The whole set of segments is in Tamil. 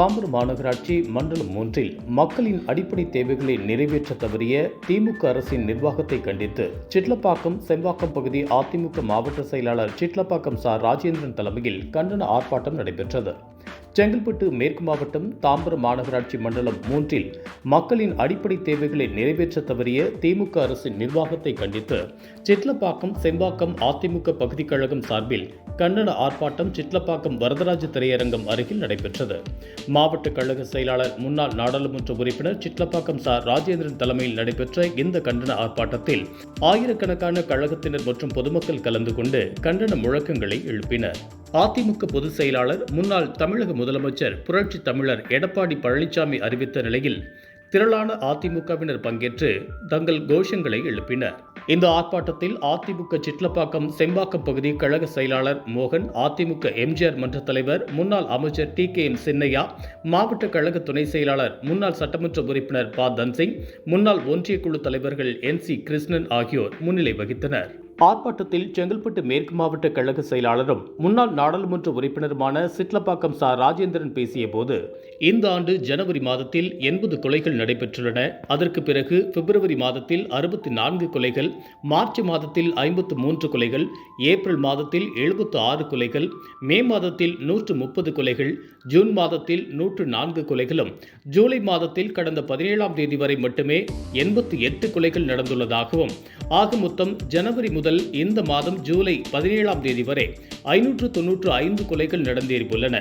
தாம்பரம் மாநகராட்சி மண்டலம் மூன்றில் மக்களின் அடிப்படை தேவைகளை நிறைவேற்ற தவறிய திமுக அரசின் நிர்வாகத்தை கண்டித்து சிட்லப்பாக்கம் செம்பாக்கம் பகுதி அதிமுக மாவட்ட செயலாளர் சிட்லப்பாக்கம் சா. ராஜேந்திரன் தலைமையில் கண்டன ஆர்ப்பாட்டம் நடைபெற்றது. செங்கல்பட்டு மேற்கு மாவட்டம் தாம்பரம் மாநகராட்சி மண்டலம் மூன்றில் மக்களின் அடிப்படை தேவைகளை நிறைவேற்ற தவறிய திமுக அரசின் நிர்வாகத்தை கண்டித்து சிட்லப்பாக்கம் செம்பாக்கம் அதிமுக பகுதி கழகம் சார்பில் கண்டன ஆர்ப்பாட்டம் சிட்லப்பாக்கம் வரதராஜ திரையரங்கம் அருகில் நடைபெற்றது. மாவட்ட கழக செயலாளர் முன்னாள் நாடாளுமன்ற உறுப்பினர் சிட்லப்பாக்கம் சார் ராஜேந்திரன் தலைமையில் நடைபெற்ற இந்த கண்டன ஆர்ப்பாட்டத்தில் ஆயிரக்கணக்கான கழகத்தினர் மற்றும் பொதுமக்கள் கலந்து கொண்டு கண்டன முழக்கங்களை எழுப்பினர். அதிமுக பொதுச் செயலாளர் முன்னாள் தமிழக முதலமைச்சர் புரட்சி தமிழர் எடப்பாடி பழனிசாமி அறிவித்த நிலையில் திரளான அதிமுகவினர் பங்கேற்று தங்கள் கோஷங்களை எழுப்பினர். இந்த ஆர்ப்பாட்டத்தில் அதிமுக சிட்லப்பாக்கம் செம்பாக்கம் பகுதி கழக செயலாளர் மோகன் அதிமுக எம்ஜிஆர் மன்ற தலைவர் முன்னாள் அமைச்சர் டி கே எம் சின்னையா மாவட்ட கழக துணை செயலாளர் முன்னாள் சட்டமன்ற உறுப்பினர் ப தன்சிங் முன்னாள் ஒன்றிய குழு தலைவர்கள் என் சி கிருஷ்ணன் ஆகியோர் முன்னிலை வகித்தனர். ஆர்ப்பாட்டத்தில் செங்கல்பட்டு மேற்கு மாவட்ட கழக செயலாளரும் முன்னாள் நாடாளுமன்ற உறுப்பினருமான சிட்லப்பாக்கம் சா. ராஜேந்திரன் பேசிய போது இந்த ஆண்டு ஜனவரி மாதத்தில் எண்பது கொலைகள் நடைபெற்றுள்ளன. அதற்கு பிறகு பிப்ரவரி மாதத்தில் அறுபத்தி நான்கு கொலைகள் மார்ச் மாதத்தில் ஐம்பத்து மூன்று கொலைகள் ஏப்ரல் மாதத்தில் எழுபத்து ஆறு கொலைகள் மே மாதத்தில் நூற்று முப்பது கொலைகள் ஜூன் மாதத்தில் நூற்று நான்கு கொலைகளும் ஜூலை மாதத்தில் கடந்த பதினேழாம் தேதி வரை மட்டுமே எண்பத்தி எட்டு கொலைகள் நடந்துள்ளதாகவும் ஆக மொத்தம் ஜனவரி முதல் இந்த மாதம் ஜூலை பதினேழாம் தேதி வரை ஐநூற்று தொன்னூற்று ஐந்து கொலைகள் நடந்தேறியுள்ளன.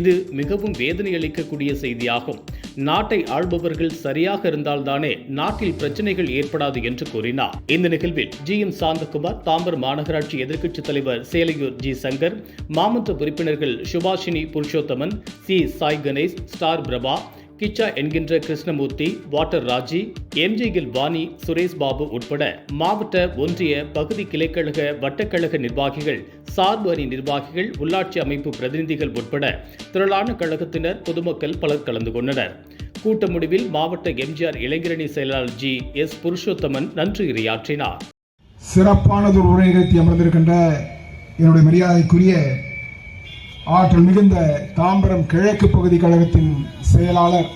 இது மிகவும் வேதனை அளிக்கக்கூடிய செய்தியாகும். நாட்டை ஆள்பவர்கள் சரியாக இருந்தால்தானே நாட்டில் பிரச்சனைகள் ஏற்படாது என்று கூறினார். இந்த நிகழ்வில் ஜி எம் சாந்தகுமார் தாம்பரம் மாநகராட்சி எதிர்க்கட்சித் தலைவர் சேலையூர் ஜி சங்கர் மாமன்ற உறுப்பினர்கள் சுபாஷினி புருஷோத்தமன் சி சாய் கணேஷ் ஸ்டார் பிரபா கிச்சா என்கின்ற கிருஷ்ணமூர்த்தி வாட்டர் ராஜி எம்ஜிஎல் வாணி சுரேஷ் பாபு உட்பட மாவட்ட ஒன்றிய பகுதி கிளைக்கழக வட்டக்கழக நிர்வாகிகள் சார்பு அணி நிர்வாகிகள் உள்ளாட்சி அமைப்பு பிரதிநிதிகள் உட்பட திரளான கழகத்தினர் பொதுமக்கள் பலர் கலந்து கொண்டனர். கூட்ட முடிவில் மாவட்ட எம்ஜிஆர் இளைஞரணி செயலாளர் ஜி எஸ் புருஷோத்தமன் நன்றியுரையாற்றினார் சிறப்பானதொரு உரை நிகழ்த்தி அமர்ந்திருக்கின்ற என்னுடைய மரியாதைக்குரிய ஆற்றல் மிகுந்த தாம்பரம் கிழக்கு பகுதி கழகத்தின் செயலாளர்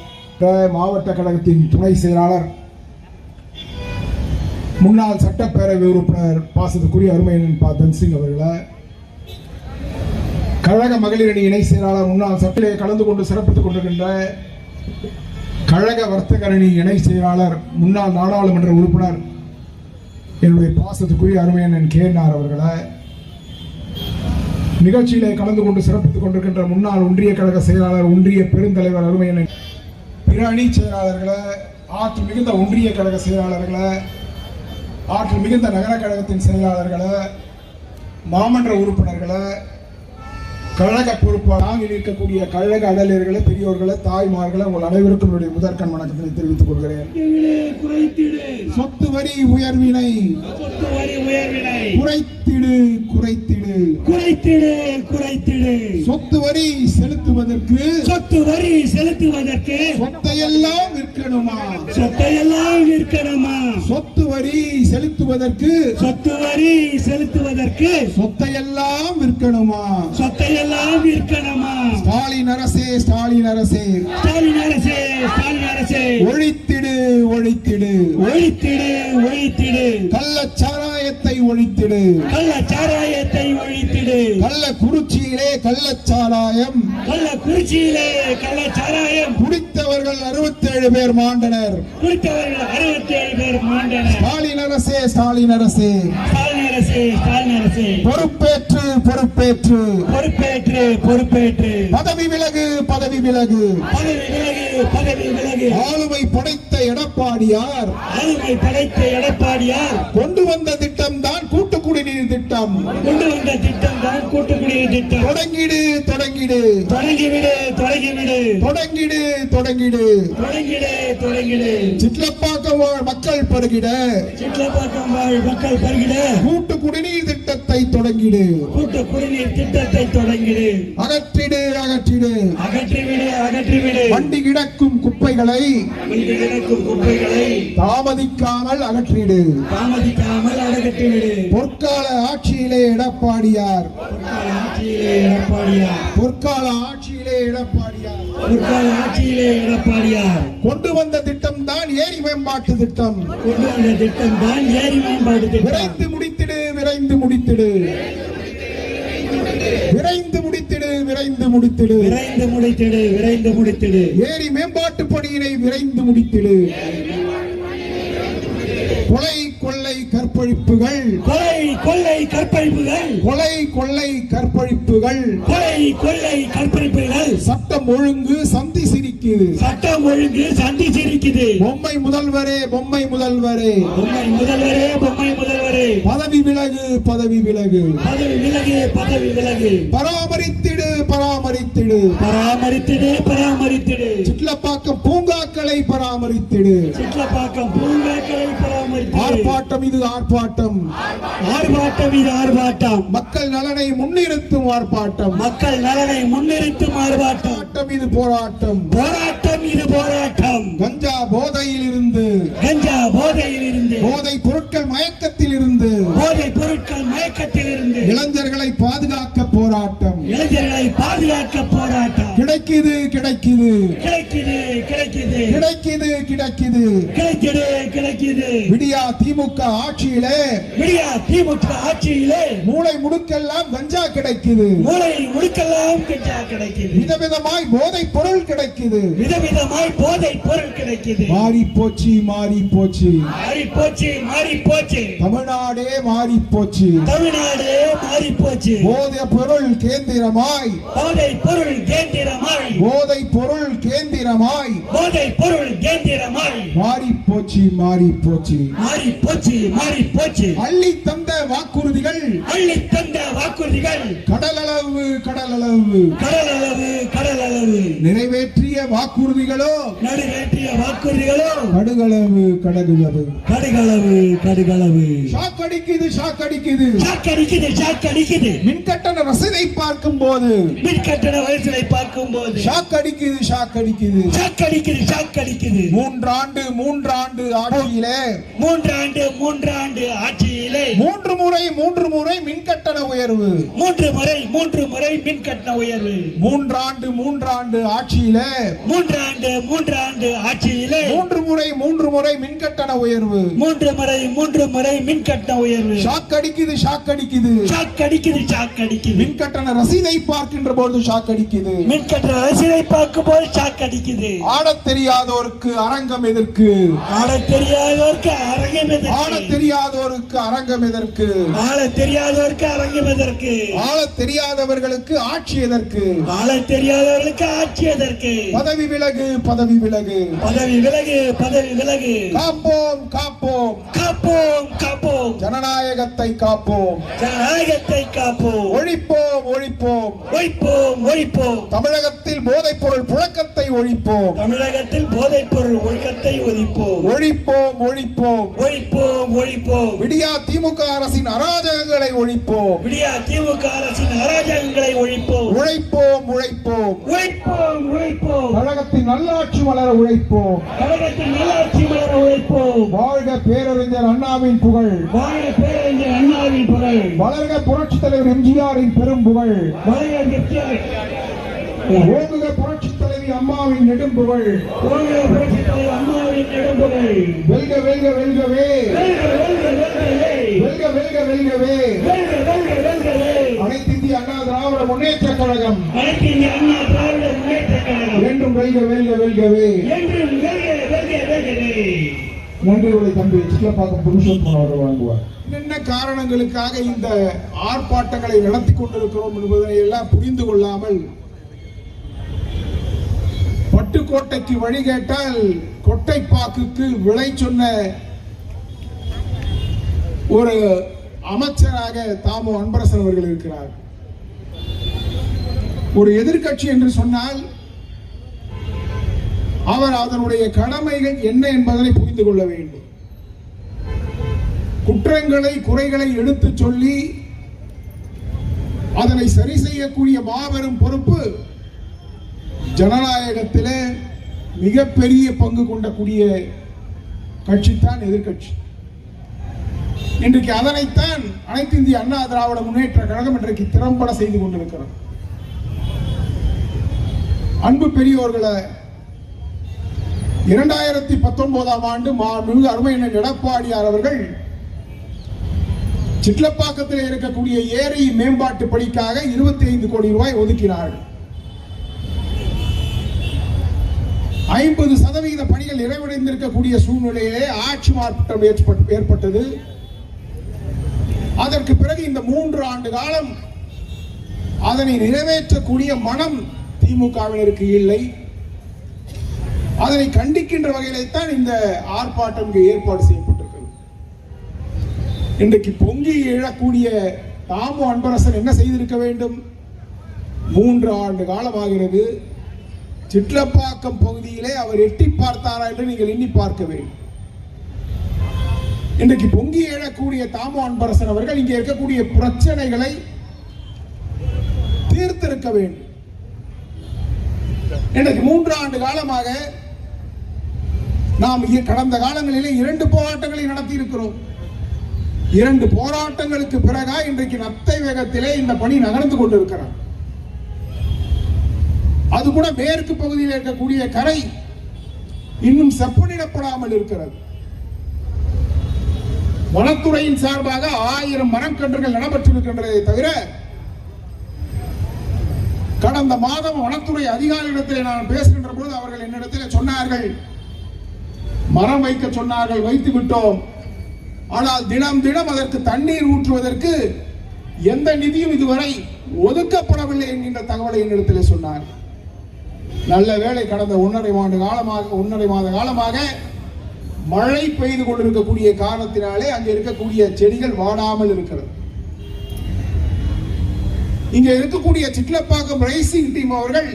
மாவட்ட கழகத்தின் துணை செயலாளர் முன்னாள் சட்டப்பேரவை உறுப்பினர் பாசத்துக்குரிய அருமையன் பா. தன்சிங் அவர்களை கழக மகளிர் அணி இணை செயலாளர் முன்னாள் சட்டிலே கலந்து கொண்டு சிறப்பித்துக் கொண்டிருக்கின்ற கழக வர்த்தக அணி இணை செயலாளர் முன்னாள் நாடாளுமன்ற உறுப்பினர் என்னுடைய பாசத்துக்குரிய அருமையண்ணன் கேஎன்ஆர் அவர்களை நிகழ்ச்சியிலே கலந்து கொண்டு சிறப்பித்துக் கொண்டிருக்கின்ற முன்னாள் ஒன்றிய கழக செயலாளர் ஒன்றிய பெருந்தலைவர் அருமையண்ணன் பிற அணி செயலாளர்களை ஆற்றல் மிகுந்த ஒன்றிய கழக செயலாளர்களை ஆற்றல் மிகுந்த நகர கழகத்தின் செயலாளர்களை மாமன்ற உறுப்பினர்களை கழக பொறுப்பாக இருக்கக்கூடிய கழக அடலியர்களை பெரியோர்களை தாய்மார்களை உங்கள் அனைவருக்கும் என்னுடைய முதற்கண் வணக்கத்தினை தெரிவித்துக் கொள்கிறேன். சொத்து வரி உயர்வினை. குறைத்திடு குறைத்திடு. குறைத்திடு குறைத்திடு. சொத்து வரி செலுத்துவதற்கு சொத்து வரி செலுத்துவதற்கு சொத்தையெல்லாம் விற்கணுமா? சொத்தையெல்லாம் விற்கணுமா? சொத்து வரி செலுத்துவதற்கு சொத்து வரி செலுத்துவதற்கு சொத்தையெல்லாம் விற்கணுமா? சொத்தையெல்லாம் விற்கணுமா ஸ்டாலின் அரசே ஸ்டாலின் அரசே. ஸ்டாலின் அரசே ஸ்டாலின் அரசே. ஒழித்திடு ஒழித்திடு. ஒழித்திடு ஒழித்திடு. கள்ளச்சாராயத்தை ஒழித்திடு. கள்ளச்சாராயத்தை ஒழித்திடு. கள்ளக்குறிச்சியிலே கள்ளச்சாராயம். கள்ளக்குறிச்சியிலே கள்ளச்சாராயம் குடித்தவர்கள் அறுபத்தேழு பேர் மாண்டனர். குடித்தவர்கள் அறுபத்தி ஏழு பேர் மாண்டனர். ஸ்டாலின் அரசே ஸ்டாலின் அரசே. ஸ்டாலின் அரசே ஸ்டாலின் அரசே. பொறுப்பேற்று பொறுப்பேற்று. பொறுப்பேற்று பொறுப்பேற்று. பதவி விலகு பதவி விலகு. பதவி விலகு பதவி விலகு. ஆளுமை படைத்த எடப்பாடியார். ஆளுமை படைத்த எடப்பாடியார். கொண்டு வந்த திட்டம் தான் கூட்டு குடிநீர் திட்டம். கொண்டு வந்த திட்டம் தான் கூட்டுக்குடிநீர் திட்டம். தொடங்கிடு தொடங்கிடு. தொடங்கிவிடு தொடங்கிவிடு. தொடங்கிடு தொடங்கிடு. தொடங்கிடு தொடங்கிடு. சிட்லப்பாக்கம் வாழ் மக்கள் பருகிட. சிட்லப்பாக்கம் வாழ் மக்கள் பருகிட. கூட்டு குடிநீர் திட்டத்தை தொடங்கிடு. கூட்டு குடிநீர் திட்டத்தை தொடங்கிடு. அகற்றிடு அகற்றிடு. அகற்றிவிடு அகற்றிவிடு. வண்டி கிடக்கும் குப்பைகளை இங்கு கிடக்கும் குப்பைகளை தாமதிக்காமல் அகற்றிடு. தாமதிக்காமல் அகற்றிவிடு பொற்கால ஆட்சியிலே எடப்பாடியார். ஆட்சியிலே எடப்பாடியார். பொற்கால ஆட்சியிலே எடப்பாடியார். முற்கால ஆட்சியிலே எடப்பாடியார். கொண்டு வந்த திட்டம் தான் ஏரி மேம்பாட்டு திட்டம். கொண்டு வந்த திட்டம் தான் ஏரி மேம்பாடு திட்டம். விரைந்து முடித்திடு விரைந்து முடித்திடு. விரைந்து முடித்திடு விரைந்து முடித்திடு. விரைந்து முடித்திடு விரைந்து முடித்திடு. ஏரி மேம்பாட்டு பணியினை விரைந்து முடித்திடு. கொலை கொள்ளை கற்பழிப்புகள். கொலை கொள்ளை கற்பழிப்புகள். கொலை கொள்ளை கற்பழிப்புகள். கொலை கொள்ளை கற்பழிப்புகள். சட்டம் ஒழுங்கு சந்தி சிரிக்குது. சட்டம் ஒழுங்கு சந்தி சிரிக்குது. பொம்மை முதல்வரே பொம்மை முதல்வரே. பொம்மை முதல்வரே பொம்மை முதல்வரே. பதவி விலகு பதவி விலகு. பதவி விலகு பதவி விலகு. பராமரித்திடு பராமரித்திடு. பராமரித்திடு பராமரித்திடு. சிட்லப்பாக்கம் பூங்காக்களை பராமரித்திடு. சிட்லப்பாக்கம் பூங்காக்களை பராமரித்திடு. ஆர்ப்பாட்டம் இது ஆர்ப்பாட்டம். ஆர்ப்பாட்டம் இது ஆர்ப்பாட்டம். மக்கள் நலனை முன்னிறுத்தும் ஆர்ப்பாட்டம். மக்கள் நலனை முன்னிறுத்தும் ஆர்ப்பாட்டம். போராட்டம் இது போராட்டம். போராட்டம் இது போராட்டம். கஞ்சா போதையில் இருந்து கஞ்சா போதையில் இருந்து போதை பொருட்கள் மயக்கத்தில் இருந்து போதை பொருட்கள் மயக்கத்தில் இருந்து இளைஞர்களை பாதுகாக்க போராட்டம். இளைஞர்களை பாதுகாக்க போராட்டம். கிடைக்குது கிடைக்குது. கிடைக்குது கிடைக்குது. கிடைக்குது கிடைக்குது. கிடைக்குது கிடைக்குது. விடியா திமுக ஆட்சியிலே விடியா திமுக ஆட்சியிலே மூளை முடுக்கெல்லாம் கஞ்சா கிடைக்குது. மூளை முடுக்கெல்லாம் கஞ்சா கிடைக்குது. விதவிதமாய் போதை பொருள் கிடைக்குது. விதவிதமாய் போதை பொருள் கிடைக்குது. மாறி போச்சு மாறி போச்சு. மாறி போச்சு மாறி போச்சு. தமிழ்நாடே மாறி போச்சு. தமிழ்நாடு மாறி போச்சு. போதை பொருள் கேந்திரமாய். போதை பொருள் கேந்திரமாய். போதை பொருள் கேந்திரமாய். போதை பொருள் கேந்திரமாய். மாறி போச்சு மாறி போச்சு. மாறி போச்சு மாறி போச்சு. அள்ளி தந்த வாக்குறுதிகள் அள்ளி தந்த வாக்குறுதிகள் கடலளவு கடலளவு. கடல் அளவு கடல் அளவு நிறைவேற்றிய வாக்குறுதிகளோ? நடுவேற்றிய வாக்குறுதிகளோ? கடுகளவு கடகுளவு. கடுகளவு கடுகளவு. ஷாக் அடிக்குது ஷாக் அடிக்குது ஷாக் அடிக்குது ஷாக் அடிக்குது மின்கட்டண ரசீதை பார்க்கும் போது மின் கட்டண வரிசலை பார்க்கும் போது ஷாக் அடிக்குது ஷாக் அடிக்குது ஷாக் அடிக்குது ஷாக் அடிக்குது மூன்றாண்டு மூன்றாண்டு ஆட்சியிலே மூன்றாண்டு மூன்று ஆண்டு ஆட்சி ஆட்சியிலே மூன்று முறை மூன்று முறை மின்கட்டண உயர்வு. மூன்று முறை மூன்று முறை மின் கட்டண உயர்வு. மூன்றாண்டு மூன்றாண்டு ஆட்சியிலே. மூன்றாண்டு மூன்றாண்டு ஆட்சியிலே. மூன்று முறை மூன்று முறை மின்கட்டண உயர்வு. மூன்று முறை மூன்று முறை மின் கட்டண உயர்வு. ஷாக் அடிக்குது ஷாக் அடிக்குது. ஷாக் அடிக்குது ஷாக் அடிக்குது. மின்கட்டண ரசீதை பார்க்கின்ற பொழுது ஷாக் அடிக்குது. மின் கட்டண ரசீதை பார்க்கும் போது ஷாக் அடிக்குது. ஆடத் தெரியாதோருக்கு அரங்கம் எதற்கு? ஆள தெரியாதவருக்கு அரங்கம் ஆடத் எதற்கு தெரியாதோருக்கு அரங்கம் எதற்கு ஆள தெரியாதவருக்கு அரங்கம் எதற்கு ஆளத் தெரியாதவர்களுக்கு ஆட்சி எதற்கு. ஆள தெரியாதவர்களுக்கு ஆட்சி எதற்கு. பதவி விலகு பதவி விலகு. பதவி விலகு பதவி விலகு. காப்போம் காப்போம். காப்போம் காப்போம். ஜனநாயகத்தை காப்போம். ஜனநாயகத்தை காப்போம். ஒழிப்போம் ஒழிப்போம். ஒழிப்போம் ஒழிப்போம். தமிழகத்தில் போதைப் பொருள் புழக்கத்தை ஒழிப்போம். தமிழகத்தில் போதைப் பொருள் ஒழுக்கத்தை ஒழிப்போம். ஒழிப்போம் ஒழிப்போம். ஒழிப்போம் ஒழிப்போம். விடியா திமுக அரசின் அராஜகங்களை ஒழிப்போம். விடியா திமுக அரசின் அராஜகங்களை ஒழிப்போம். உழைப்போம் உழைப்போம். உழைப்போம் உழைப்போம். கழகத்தின் நல்லாட்சி வளர உழைப்போம். கழகத்தின் நல்லாட்சி மலர உழைப்போம். வாழ்க பேரறிஞர் அண்ணாவின் புகழ். வாழ பேரறிஞர் அண்ணாவின் புகழ். வளர்க புரட்சித் தலைவர் எம்ஜிஆரின் பெரும் புகழ். ஓங்குக புரட்சித் தலைவி அம்மாவின் நெடும் புகழ் வாழ புரட்சித் தலைவர் அண்ணாவின் நெடும்புகழ். வெல்க வெல்க வெல்கவே. வெல்க வெல்க வெல்கவே. வெல்க வெல்க வெல்கவே. வெல்க வெல்க வெல்கவே. அனைத்து இந்திய அண்ணா திராவிட முன்னேற்ற கழகம். அனைத்து இந்திய அண்ணா திராவிட முன்னேற்ற கழகம். என்றும் வெல்க வெல்க வெல்கவே. என்றும் வெல்க வெல்க வெல்கவே. நன்றி உரை தம்பி சிலப்பாக்கம் புருஷோத்தமன் அவர்கள் வழங்குவார். என்னென்ன காரணங்களுக்காக இந்த ஆர்ப்பாட்டங்களை நடத்தி கொண்டிருக்கிறோம் என்பதனை எல்லாம் புரிந்து கொள்ளாமல் பட்டுக்கோட்டைக்கு வழி கேட்டால் கொட்டைப்பாக்குக்கு விளை சொன்ன ஒரு அமைச்சராக தாமோ அன்பரசன் அவர்கள் இருக்கிறார். ஒரு எதிர்கட்சி என்று சொன்னால் அவர் அதனுடைய கடமைகள் என்ன என்பதனை புரிந்து கொள்ள வேண்டும். குற்றங்களை குறைகளை எடுத்துச் சொல்லி அதனை சரி செய்யக்கூடிய மாபெரும் பொறுப்பு ஜனநாயகத்திலே மிகப்பெரிய பங்கு கொண்டக்கூடிய கட்சி தான் எதிர்க்கட்சி. இன்றைக்கு அதனைத்தான் அனைத்து இந்திய அண்ணா திராவிட முன்னேற்ற கழகம் இன்றைக்கு திறம்பட செய்து கொண்டிருக்கிறது. அன்பு பெரியோர்களை இரண்டாயிரத்தி பத்தொன்பதாம் ஆண்டு மிகு அருமையண்ணன் எடப்பாடியார் அவர்கள் சிட்லப்பாக்கத்தில் இருக்கக்கூடிய ஏரி மேம்பாட்டு பணிக்காக இருபத்தி ஐந்து கோடி ரூபாய் ஒதுக்கினார் ஐம்பது சதவிகித பணிகள் நிறைவடைந்திருக்கக்கூடிய சூழ்நிலையிலே ஆட்சி மாற்றம் ஏற்பட்- ஏற்பட்டது. அதற்கு பிறகு இந்த மூன்று ஆண்டு காலம் அதனை நிறைவேற்றக்கூடிய மனம் திமுகவினருக்கு இல்லை. அதனை கண்டிக்கின்ற வகையில்தான் இந்த ஆர்ப்பாட்டம் ஏற்பாடு செய்யப்பட்டிருக்கிறது. இன்றைக்கு பொங்கி எழக்கூடிய தாமு அன்பரசன் என்ன செய்திருக்க வேண்டும்? மூன்று ஆண்டு காலமாகிறது. சிட்லப்பாக்கம் பகுதியிலே அவர் எட்டி பார்த்தாரா என்று நீங்கள் எண்ணி பார்க்க வேண்டும். இன்றைக்கு பொங்கி எழக்கூடிய தாமோ அன்பரசன் அவர்கள் இங்கே இருக்கக்கூடிய பிரச்சனைகளை தீர்த்திருக்க வேண்டும். இன்றைக்கு மூன்று ஆண்டு காலமாக நாம் கடந்த காலங்களிலே இரண்டு போராட்டங்களை நடத்தி இருக்கிறோம் இரண்டு போராட்டங்களுக்கு பிறகா இன்றைக்கு நத்தை வேகத்திலே இந்த பணி நகர்ந்து கொண்டிருக்கிறார் அது கூட மேற்கு பகுதியில் இருக்கக்கூடிய கரை இன்னும் செப்பனிடப்படாமல் இருக்கிறது. வனத்துறையின் சார்பாக ஆயிரம் மரக்கன்றுகள் நடைபெற்றிருக்கின்றதை தவிர கடந்த மாதம் வனத்துறை அதிகாரிடத்தில் நான் பேசுகின்ற பொழுது அவர்கள் என்னிடத்தில் சொன்னார்கள். மரம் வைக்க சொன்னார்கள் வைத்து விட்டோம். ஆனால் தினம் தினம் அதற்கு தண்ணீர் ஊற்றுவதற்கு எந்த நிதியும் இதுவரை ஒதுக்கப்படவில்லை என்கின்ற தகவலை என்னிடத்தில் சொன்னார்கள். நல்ல வேளை கடந்த ஒன்றரை ஆண்டு காலமாக ஒன்றரை மாத காலமாக மழை பெய்து கொண்டிருக்கக்கூடிய காரணத்தினாலே அங்கே இருக்கக்கூடிய செடிகள் வாடாமல் இருக்கிறது. இங்கே இருக்கக்கூடிய சிட்லப்பாக்கம் ரைசிங் டீம் அவர்கள்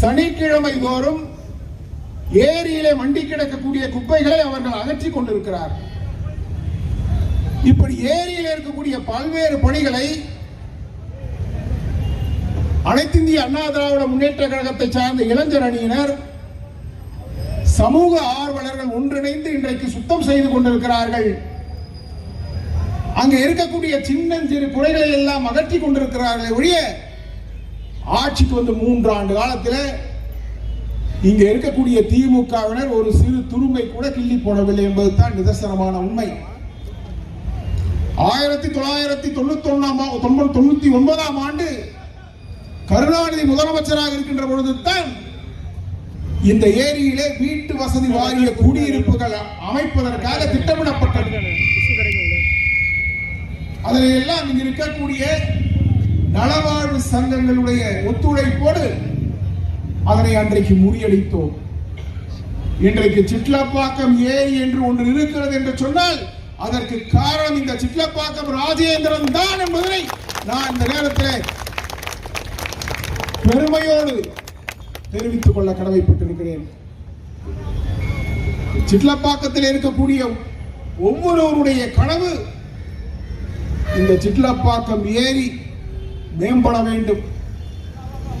சனிக்கிழமை தோறும் ஏரியிலே மண்டி கிடக்கக்கூடிய குப்பைகளை அவர்கள் அகற்றிக் கொண்டிருக்கிறார்கள். இப்படி ஏரியில் இருக்கக்கூடிய பல்வேறு பணிகளை அனைத்திந்திய அண்ணா திராவிட முன்னேற்ற கழகத்தை சார்ந்த இளைஞர் அணியினர் சமூக ஆர்வலர்கள் ஒன்றிணைந்து இன்றைக்கு சுத்தம் செய்து கொண்டிருக்கிறார்கள். அங்கு இருக்கக்கூடிய சின்னஞ்சிறு குறைகளை எல்லாம் அகற்றி கொண்டிருக்கிறார்களே ஒழிய ஆட்சிக்கு வந்து மூன்று ஆண்டு காலத்தில் இங்க இருக்கக்கூடிய திமுகவினர் ஒரு சிறு துரும்பை கூட கிள்ளி போடவில்லை என்பதுதான் நிதர்சனமான உண்மை. ஆயிரத்தி தொள்ளாயிரத்தி தொண்ணூத்தி ஒன்னாம் தொண்ணூத்தி ஒன்பதாம் ஆண்டு கருணாநிதி முதலமைச்சராக இருக்கின்ற பொழுதுதான் இந்த ஏரியிலே வீட்டு வசதி வாரிய குடியிருப்புகள் அமைப்பதற்காக திட்டமிடப்பட்டது. அதில் எல்லாம் இங்க இருக்கக்கூடிய நலவாழ்வு சங்கங்களுடைய ஒத்துழைப்போடு அதனை அன்றைக்கு முறியடித்தோம். இன்றைக்கு சிட்லப்பாக்கம் ஏரி என்று ஒன்று இருக்கிறது என்று சொன்னால் அதற்கு காரணம் இந்த சிட்லப்பாக்கம் ராஜேந்திரன் தான் என்பதனை நான் இந்த நேரத்தில் பெருமையோடு தெரிவித்துக் கொள்ள கடமைப்பட்டிருக்கிறேன். சிட்லப்பாக்கத்தில் இருக்கக்கூடிய ஒவ்வொருவருடைய கனவு இந்த சிட்லப்பாக்கம் ஏரி மேம்பட வேண்டும்.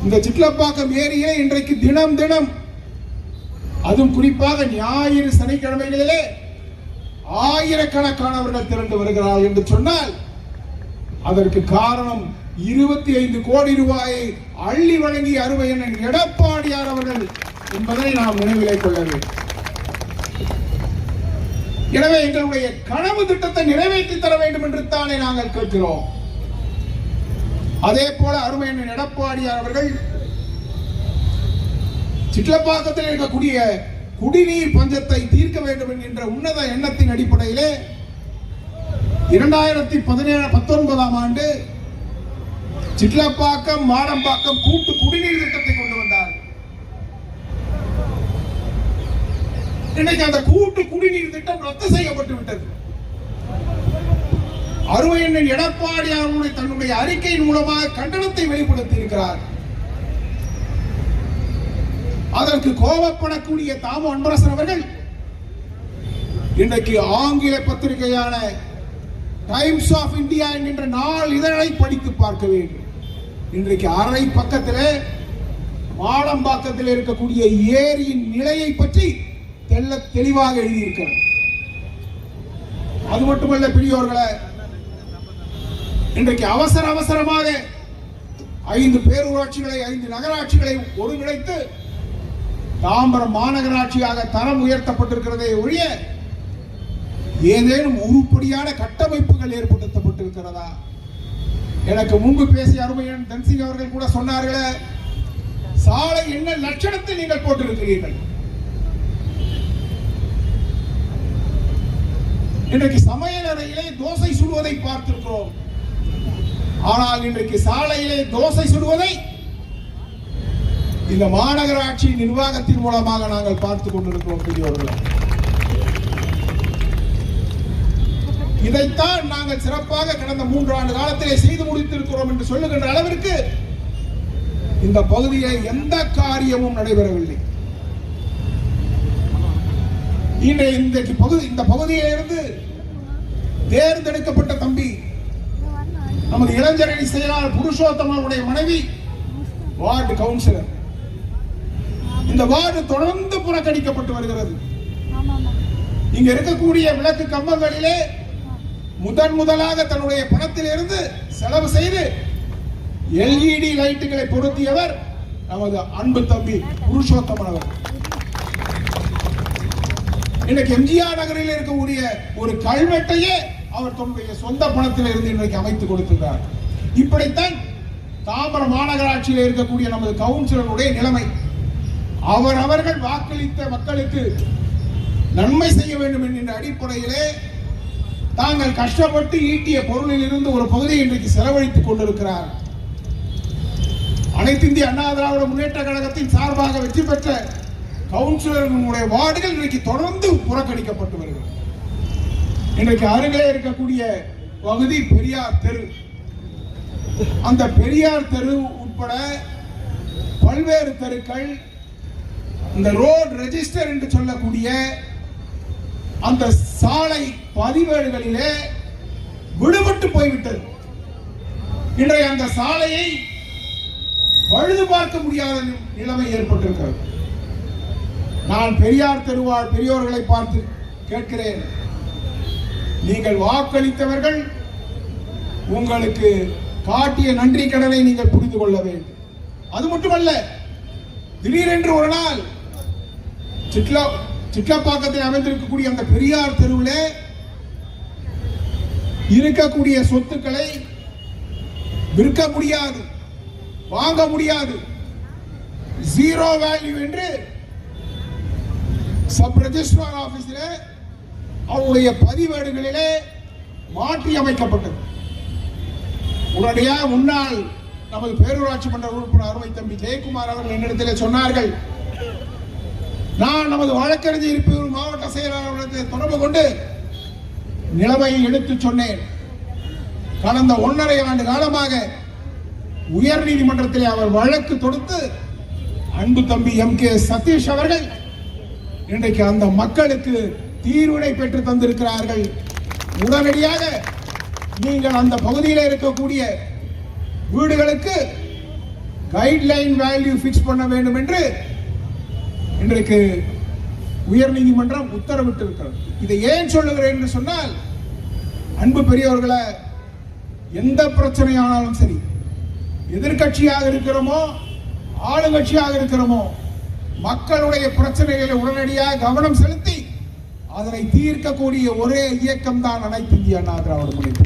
இந்த சிட்லப்பாக்கம் ஏரியே இன்றைக்கு தினம் தினம் அதுவும் குறிப்பாக ஞாயிறு சனிக்கிழமைகளிலே ஆயிரக்கணக்கானவர்கள் திரண்டு வருகிறார்கள் என்று சொன்னால் அதற்கு காரணம் இருபத்தி ஐந்து கோடி ரூபாயை அள்ளி வழங்கிய அருமையண்ணன் எடப்பாடியார் அவர்கள் என்பதை நாம் நினைவிலே கொள்ள வேண்டும். எனவே எங்களுடைய கனவு திட்டத்தை நிறைவேற்றி தர வேண்டும் என்று தானே நாங்கள் கேட்கிறோம். அதே போல அருமையண்ணன் எடப்பாடியார் அவர்கள் சிட்லப்பாக்கத்தில் இருக்கக்கூடிய குடிநீர் பஞ்சத்தை தீர்க்க வேண்டும் என்கின்ற உன்னத எண்ணத்தின் அடிப்படையிலே இரண்டாயிரத்தி பதினேழு பத்தொன்பதாம் ஆண்டு சிட்லப்பாக்கம் மாடம்பாக்கம் கூட்டு குடிநீர் திட்டத்தை கொண்டு வந்தார். இன்னைக்கு அந்த கூட்டு குடிநீர் திட்டம் ரத்து செய்யப்பட்டு விட்டது. அருமையண்ணன் எடப்பாடி அவர்களுடைய தன்னுடைய அறிக்கையின் மூலமாக கண்டனத்தை வெளிப்படுத்தி இருக்கிறார் அதற்கு கோபப்படக்கூடிய தாமோ அன்பரசன் அவர்கள் இன்றைக்கு ஆங்கில பத்திரிகையான டைம்ஸ் ஆஃப் இந்தியா என்கின்ற நாள் இதழை படித்து பார்க்க வேண்டும். இன்றைக்கு அரை பக்கத்திலே மாடம்பாக்கத்தில் இருக்கக்கூடிய ஏரியின் நிலையை பற்றி தெல்ல தெளிவாக எழுதியிருக்கிறார் அது மட்டுமல்ல பெரியோர்களை இன்றைக்கு அவசர அவசரமாக ஐந்து பேரூராட்சிகளை ஐந்து நகராட்சிகளை ஒருங்கிணைத்து தாம்பரம் மாநகராட்சியாக தரம் உயர்த்தப்பட்டிருக்கிறதே ஒழிய ஏதேனும் உருப்படியான கட்டமைப்புகள் ஏற்படுத்தப்பட்டிருக்கிறதா? எனக்கு முன்பு பேசிய அருமையன் தன்சிங் அவர்கள் கூட சொன்னார்களே சாலை என்ன லட்சணத்தை நீங்கள் போட்டிருக்கிறீர்கள். இன்றைக்கு சமையல் அறையிலே தோசை சுடுவதை பார்த்திருக்கிறோம். ஆனால் இன்றைக்கு சாலையிலே தோசை சுடுவதை இந்த மாநகராட்சி நிர்வாகத்தின் மூலமாக நாங்கள் பார்த்து கொண்டிருக்கிறோம் பெரியவர்களே. இதைத்தான் நாங்கள் சிறப்பாக கடந்த மூன்று ஆண்டு காலத்திலே செய்து முடித்திருக்கிறோம் என்று சொல்லுகின்ற அளவிற்கு இந்த பகுதியில் எந்த காரியமும் நடைபெறவில்லை. இன்றைக்கு பகுதி இந்த பகுதியிலிருந்து தேர்ந்தெடுக்கப்பட்ட தம்பி நமது இளைஞரணி செயலாளர் புருஷோத்தமனுடைய மனைவி வார்டு கவுன்சிலர். இந்த வார்டு தொடர்ந்து புறக்கணிக்கப்பட்டு வருகிறது. இங்க இருக்கக்கூடிய விளக்கு கம்பங்களிலே முதன் முதலாக தன்னுடைய பணத்திலிருந்து செலவு செய்து எல்இடி லைட்டுகளை பொருத்தியவர் நமது அன்பு தம்பி புருஷோத்தமன் அவர் இன்னைக்கு எம்ஜிஆர் நகரில் இருக்கக்கூடிய ஒரு கல்வெட்டையே அவர் தன்னுடைய சொந்த பணத்தில் இருந்து இன்றைக்கு அமைத்து கொடுத்திருக்கிறார். இப்படித்தான் தாம்பரம் மாநகராட்சியில் இருக்கக்கூடிய நமது கவுன்சிலருடைய நிலைமை. அவர் அவர்கள் வாக்களித்த மக்களுக்கு நன்மை செய்ய வேண்டும் என்கின்ற அடிப்படையிலே தாங்கள் கஷ்டப்பட்டு ஈட்டிய பொருளில் இருந்து ஒரு பகுதியை இன்றைக்கு செலவழித்துக் கொண்டிருக்கிறார். அனைத்து இந்திய அண்ணா திராவிட முன்னேற்ற கழகத்தின் சார்பாக வெற்றி பெற்ற கவுன்சிலர்களுடைய வார்டுகள் இன்றைக்கு தொடர்ந்து புறக்கணிக்கப்பட்டு வருகிறது. இன்றைக்கு அருகே இருக்கக்கூடிய பகுதி பெரியார் தெரு. அந்த பெரியார் தெரு உட்பட பல்வேறு தெருக்கள் இந்த ரோட் ரெஜிஸ்டர் என்று சொல்லக்கூடிய அந்த சாலை பதிவேடுகளிலே விடுபட்டு போய்விட்டது. இன்றைய அந்த சாலையை பழுது பார்க்க முடியாத நிலைமை ஏற்பட்டிருக்கிறது. நான் பெரியார் தெருவாழ் பெரியோர்களை பார்த்து கேட்கிறேன். நீங்கள் வாக்களித்தவர்கள் உங்களுக்கு காட்டிய நன்றி கடனை நீங்கள் புரிந்து கொள்ள வேண்டும். அது மட்டுமல்ல திடீரென்று ஒரு நாள் சிட்லா சிக்கப்பாக்கத்தில் அமைந்திருக்கக்கூடிய அந்த பெரியார் தெருவிலே இருக்கக்கூடிய சொத்துக்களை விற்க முடியாது வாங்க முடியாது. ஜீரோ வேல்யூ என்று சப் ரெஜிஸ்ட்ரார் ஆபீஸில் அவருடைய பதிவேடுகளிலே மாற்றி அமைக்கப்பட்டது. உடனடியாக முன்னாள் நமது பேரூராட்சி மன்ற உறுப்பினர் அருமை தம்பி ஜெயக்குமார் அவர்கள் என்னிடத்தில் சொன்னார்கள் நான் நமது வழக்கறிஞர் இருப்பூர் மாவட்ட செயலாளரிடத்தில் தொடர்பு கொண்டு நிலைமையை எடுத்துச் சொன்னேன். கடந்த ஒன்றரை ஆண்டு காலமாக உயர் நீதிமன்றத்தில் அவர் வழக்கு தொடுத்து அன்பு தம்பி எம். கே. சதீஷ் அவர்கள் இன்றைக்கு அந்த மக்களுக்கு தீர்வினை பெற்று தந்திருக்கிறார்கள். உடனடியாக நீங்கள் அந்த பகுதியில் இருக்கக்கூடிய வீடுகளுக்கு கைட்லைன் வேல்யூ ஃபிக்ஸ் பண்ண வேண்டும் என்று இன்றைக்கு உயர்நீதிமன்றம் உத்தரவிட்டிருக்கிறது இதை ஏன் சொல்லுகிறேன் என்று சொன்னால் அன்பு பெரியவர்களை எந்த பிரச்சனையானாலும் சரி எதிர்க்கட்சியாக இருக்கிறோமோ ஆளுங்கட்சியாக இருக்கிறோமோ மக்களுடைய பிரச்சனைகளை உடனடியாக கவனம் செலுத்தி அதனை தீர்க்கக்கூடிய ஒரே இயக்கம் தான் அனைத்து இந்திய அண்ணா திராவிட முன்னேற்ற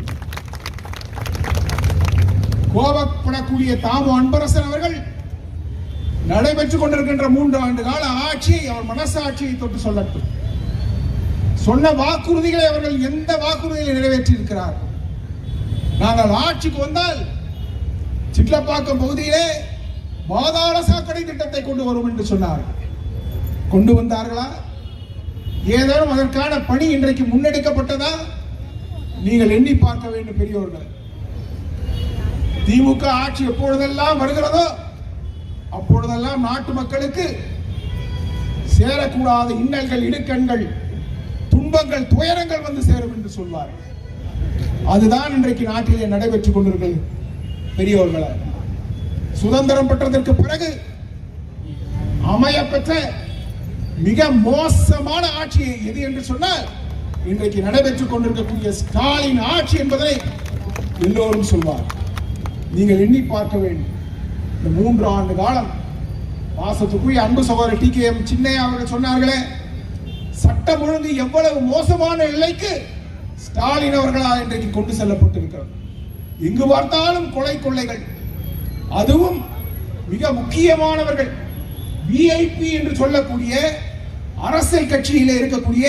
கோபப்படக்கூடிய தாமு அன்பரசன் அவர்கள் நடைபெற்றுக் கொண்டிருக்கின்ற மூன்று ஆண்டு கால ஆட்சி அவர் மனசாட்சியை தொட்டு சொல்லட்டும். சொன்ன வாக்குறுதிகளை அவர்கள் எந்த வாக்குறுதிகளை நிறைவேற்றி இருக்கிறார் நாங்கள் ஆட்சிக்கு வந்தால் சிட்லப்பாக்கம் பகுதியிலே பாதாள சாக்கடை திட்டத்தை கொண்டு வரும் என்று சொன்னார். கொண்டு வந்தார்களா? ஏதேனும் அதற்கான பணி இன்றைக்கு முன்னெடுக்கப்பட்டதா? நீங்கள் எண்ணி பார்க்க வேண்டும் பெரியோர்கள். திமுக ஆட்சி எப்பொழுதெல்லாம் வருகிறதோ அப்பொழுதெல்லாம் நாட்டு மக்களுக்கு சேரக்கூடாத. இன்னல்கள் இடுக்கண்கள் துன்பங்கள் துயரங்கள் வந்து சேரும் என்று சொல்வார் அதுதான் இன்றைக்கு நாட்டிலே நடைபெற்றுக் கொண்டிருக்கிறது பெரியோர்களே. சுதந்திரம் பெற்றதற்கு பிறகு அமைய பெற்ற மிக மோசமான ஆட்சி எது என்று சொன்னால் இன்றைக்கு நடைபெற்றுக் கொண்டிருக்கக்கூடிய ஸ்டாலின் ஆட்சி என்பதை எல்லோரும் சொல்வார் நீங்கள் எண்ணி பார்க்க வேண்டும். இந்த மூன்று ஆண்டு காலம் பாசத்துக்குரிய அன்பு சகோதரர் டி கே எம் சின்னையா அவர்கள் சொன்னார்களே சட்டம் ஒழுங்கு எவ்வளவு மோசமான நிலைக்கு ஸ்டாலின் அவர்களால் இன்றைக்கு கொண்டு செல்லப்பட்டிருக்கிறது. எங்கு பார்த்தாலும் கொலை கொள்ளைகள் அதுவும் மிக முக்கியமானவர்கள் விஐபி என்று சொல்லக்கூடிய அரசியல் கட்சியிலே இருக்கக்கூடிய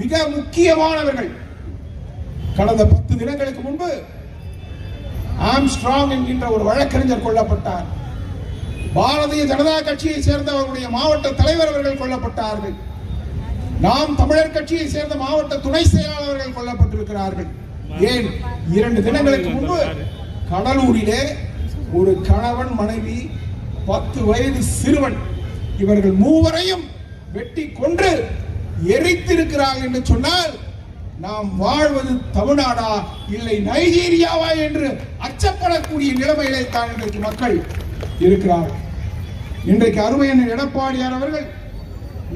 மிக முக்கியமானவர்கள். கடந்த பத்து தினங்களுக்கு முன்பு ஆம்ஸ்ட்ராங் என்கின்ற ஒரு வழக்கறிஞர் கொல்லப்பட்டார். பாரதிய ஜனதா கட்சியை சேர்ந்த அவருடைய மாவட்ட தலைவர் அவர்கள் கொல்லப்பட்டார்கள். நாம் தமிழர் கட்சியை சேர்ந்த மாவட்ட துணை செயலாளர்கள் கொல்லப்பட்டிருக்கிறார்கள். ஏன்? இரண்டு தினங்களுக்கு முன்பு கடலூரிலே ஒரு கணவன் மனைவி பத்து வயது சிறுவன் இவர்கள் மூவரையும் வெட்டி கொன்று எரித்திருக்கிறார்கள் என்று சொன்னால் நாம் வாழ்வது தமிழ்நாடா இல்லை நைஜீரியாவா என்று அச்சப்படக்கூடிய நிலைமையிலே தான் இன்றைக்கு மக்கள் இருக்கிறார்கள். இன்றைக்கு அருமையான எடப்பாடியார் அவர்கள்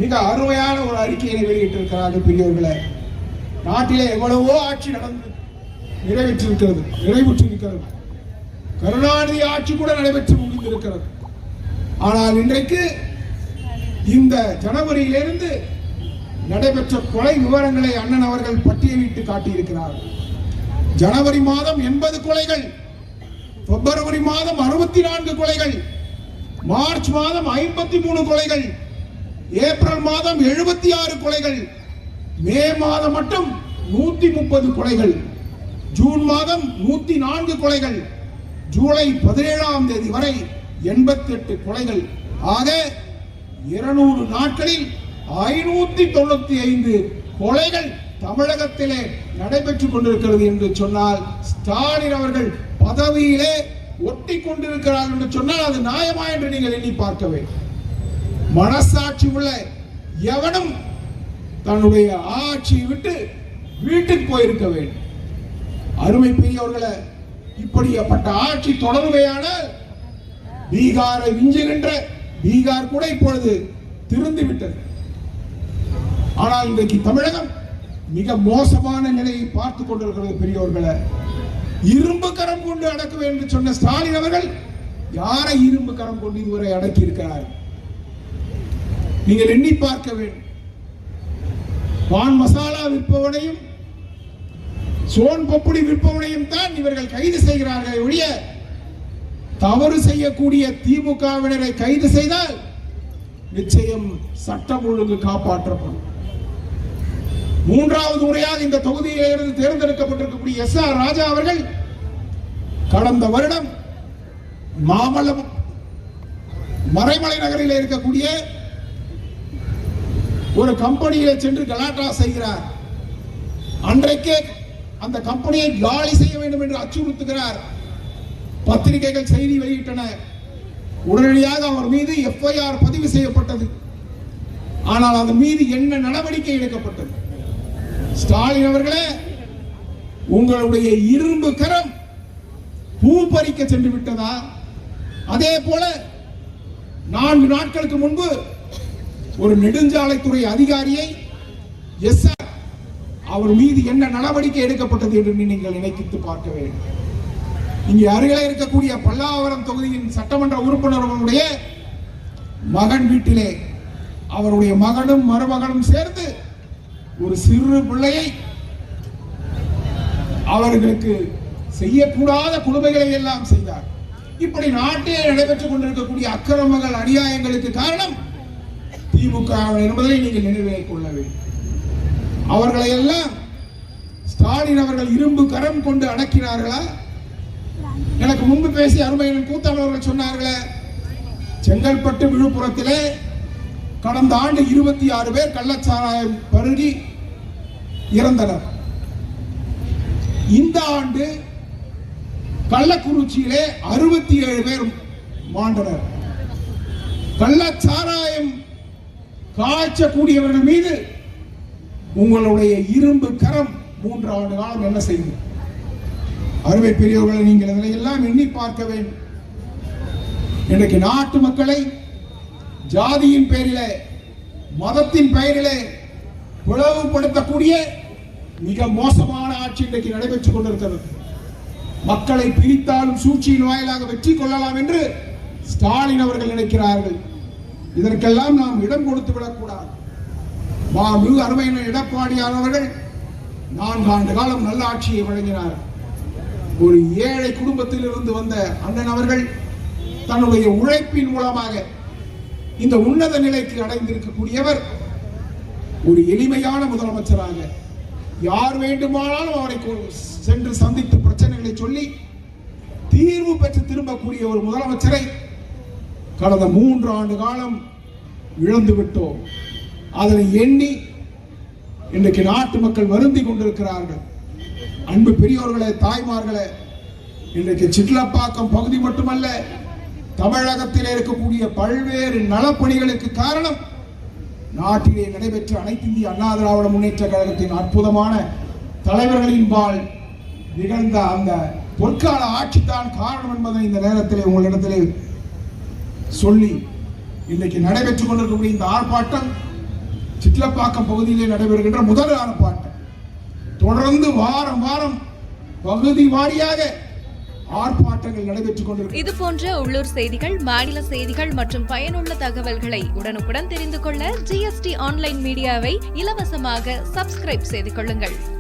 மிக அருமையான ஒரு அறிக்கையை வெளியிட்டிருக்கிறார்கள் பெரியவர்களை நாட்டிலே எவ்வளவோ ஆட்சி நடந்து நிறைவேற்றிருக்கிறது நிறைவுற்றிருக்கிறது. கருணாநிதி ஆட்சி கூட நடைபெற்று முடிந்திருக்கிறது. ஆனால் இன்றைக்கு இந்த ஜனவரியிலிருந்து நடைபெற்ற கொலை விவரங்களை அண்ணன் அவர்கள் பட்டியலிட்டு காட்டியிருக்கிறார். ஜனவரி மாதம் எண்பது கொலைகள் பிப்ரவரி மாதம் அறுபத்தி நான்கு கொலைகள் மார்ச் மாதம் ஐம்பத்தி மூணு கொலைகள் ஏப்ரல் மாதம் எழுபத்தி ஆறு கொலைகள் மே மாதம் மட்டும் நூத்தி முப்பது கொலைகள் ஜூன் மாதம் நூத்தி நான்கு கொலைகள் ஜூலை பதினேழாம் தேதி வரை எண்பத்தி எட்டு கொலைகள். ஆக இருநூறு நாட்களில் ஐநூத்தி தொண்ணூத்தி ஐந்து கொலைகள் தமிழகத்திலே நடைபெற்றுக் கொண்டிருக்கிறது என்று சொன்னால் ஸ்டாலின் அவர்கள் பதவியிலே ஒட்டி கொண்டிருக்கிறார் என்று சொன்னால் அது நியாயமா என்று நீங்கள் எண்ணி பார்க்க வேண்டும். மனசாட்சி உள்ள எவனும் தன்னுடைய ஆட்சியை விட்டு வீட்டுக்கு போயிருக்க வேண்டும். அருமை பெரியவர்களை இப்படிப்பட்ட ஆட்சி தொடருமையானால் பீகாரை விஞ்சுகின்ற பீகார் கூட இப்பொழுது திருந்து விட்டது ஆனால் இன்றைக்கு தமிழகம் மிக மோசமான நிலையை பார்த்து கொண்டிருக்கிறது பெரியோர்களை. இரும்பு கரம் கொண்டு அடக்க வேண்டும் சொன்ன ஸ்டாலின் அவர்கள் யாரை இரும்பு கரம் கொண்டு இதுவரை அடக்கி இருக்கிறார் நீங்கள் எண்ணி பார்க்க வேண்டும். பான் மசாலா விற்பவனையும் சோன் பப்புடி விற்பவனையும் தான் இவர்கள் கைது செய்கிறார்கள் ஒழிய தவறு செய்யக்கூடிய திமுகவினரை கைது செய்தால் நிச்சயம் சட்டம் ஒழுங்கு காப்பாற்றப்படும். மூன்றாவது முறையாக இந்த தொகுதியிலிருந்து தேர்ந்தெடுக்கப்பட்டிருக்கக்கூடிய எஸ் ஆர் ராஜா அவர்கள் கடந்த வருடம் மாமல்லம் மறைமலை நகரில் இருக்கக்கூடிய ஒரு கம்பெனியில சென்று கலாட்டா செய்கிறார். அன்றைக்கே அந்த கம்பெனியை காலி செய்ய வேண்டும் என்று அச்சுறுத்துகிறார். பத்திரிகைகள் செய்தி வெளியிட்டன. உடனடியாக அவர் மீது எஃப்ஐஆர் பதிவு செய்யப்பட்டது. ஆனால் அதன் மீது என்ன நடவடிக்கை எடுக்கப்பட்டது? ஸ்டாலின் அவர்களே உங்களுடைய இரும்பு கரம் பூ பறிக்க சென்று விட்டதா? அதே போல நான்கு நாட்களுக்கு முன்பு ஒரு நெடுஞ்சாலைத்துறை அதிகாரியை எஸ் அவர் மீது என்ன நடவடிக்கை எடுக்கப்பட்டது என்று நீங்கள் நினைத்து பார்க்க வேண்டும். இங்கே அருகில இருக்கக்கூடிய பல்லாவரம் தொகுதியின் சட்டமன்ற உறுப்பினர்களுடைய மகன் வீட்டிலே அவருடைய மகனும் மருமகனும் சேர்ந்து ஒரு சிறு பிள்ளையை அவர்களுக்கு செய்யக்கூடாத கொடுமைகளை எல்லாம் செய்தார். இப்படி நாட்டிலே நடைபெற்றுக் கொண்டிருக்கக்கூடிய அக்கிரமங்கள் அநியாயங்களுக்கு காரணம் திமுக என்பதை நீங்கள் நினைவில் கொள்ள வேண்டும். அவர்களை எல்லாம் ஸ்டாலின் அவர்கள் இரும்பு கரம் கொண்டு அடக்கினார்களா? எனக்கு முன்பு பேசிய அருமையின் கூத்தாள் அவர்கள் சொன்னார்களே செங்கல்பட்டு விழுப்புரத்திலே கடந்த ஆண்டு இருபத்தி ஆறு பேர் கள்ளச்சாராயம் பருகி இறந்தனர். இந்த ஆண்டு கள்ளக்குறிச்சியிலே அறுபத்தி ஏழு பேர் மாண்டனர். கள்ளச்சாராயம் காய்ச்சக்கூடியவர்கள் மீது உங்களுடைய இரும்பு கரம் மூன்று ஆண்டு காலம் என்ன செய்யும்? அருமை பெரியவர்களை நீங்கள் இதனை எல்லாம் எண்ணி பார்க்க வேண்டும்? இன்றைக்கு நாட்டு மக்களை ஜாதியின் பெயரிலே மதத்தின் பெயரிலே பிளவுபடுத்தக்கூடிய மிக மோசமான ஆட்சி இன்றைக்கு நடைபெற்றுக் கொண்டிருக்கிறது. மக்களை பிரித்தாலும் சூழ்ச்சியின் வாயிலாக வெற்றி கொள்ளலாம் என்று ஸ்டாலின் அவர்கள் நினைக்கிறார்கள். இதற்கெல்லாம் நாம் இடம் கொடுத்து விடக்கூடாது. மாபு அருமையான எடப்பாடியார் அவர்கள் நான்கு ஆண்டு காலம் நல்ல ஆட்சியை வழங்கினார். ஒரு ஏழை குடும்பத்தில் இருந்து வந்த அண்ணன் அவர்கள் தன்னுடைய உழைப்பின் மூலமாக இந்த உன்னத நிலைக்கு அடைந்திருக்கக்கூடியவர் ஒரு எளிமையான முதலமைச்சராக யார் வேண்டுமானாலும் அவரை சென்று சந்தித்து பிரச்சனைகளை சொல்லி தீர்வு பெற்று திரும்பக்கூடிய ஒரு முதலமைச்சரை கடந்த மூன்று ஆண்டு காலம் இழந்து விட்டோம். அதனை எண்ணி இன்றைக்கு நாட்டு மக்கள் வருந்தி கொண்டிருக்கிறார்கள். அன்பு பெரியோர்களே தாய்மார்களே இன்றைக்கு சிட்லப்பாக்கம் பகுதி மட்டுமல்ல தமிழகத்தில் இருக்கக்கூடிய பல்வேறு நலப்பணிகளுக்கு காரணம் நாட்டிலே நடைபெற்ற அனைத்து இந்திய அண்ணா திராவிட முன்னேற்ற கழகத்தின் அற்புதமான தலைவர்களின் பால் நிகழ்ந்த அந்த பொற்கால ஆட்சித்தான் காரணம் என்பதை இந்த நேரத்தில் உங்களிடத்திலே சொல்லி இன்னைக்கு நடைபெற்றுக் கொண்டிருக்கக்கூடிய இந்த ஆர்ப்பாட்டம் சிட்லப்பாக்கம் பகுதியிலே நடைபெறுகின்ற முதல் ஆர்ப்பாட்டம். தொடர்ந்து வாரம் வாரம் பகுதி வாரியாக ஆர்ப்பாட்டங்கள் நடைபெற்றுக் கொண்டிருக்கிறது. இது போன்ற உள்ளூர் செய்திகள் மாநில செய்திகள் மற்றும் பயனுள்ள தகவல்களை உடனுக்குடன் தெரிந்து கொள்ள ஜிஎஸ்டி ஆன்லைன் மீடியாவை இலவசமாக சப்ஸ்கிரைப் செய்து கொள்ளுங்கள்.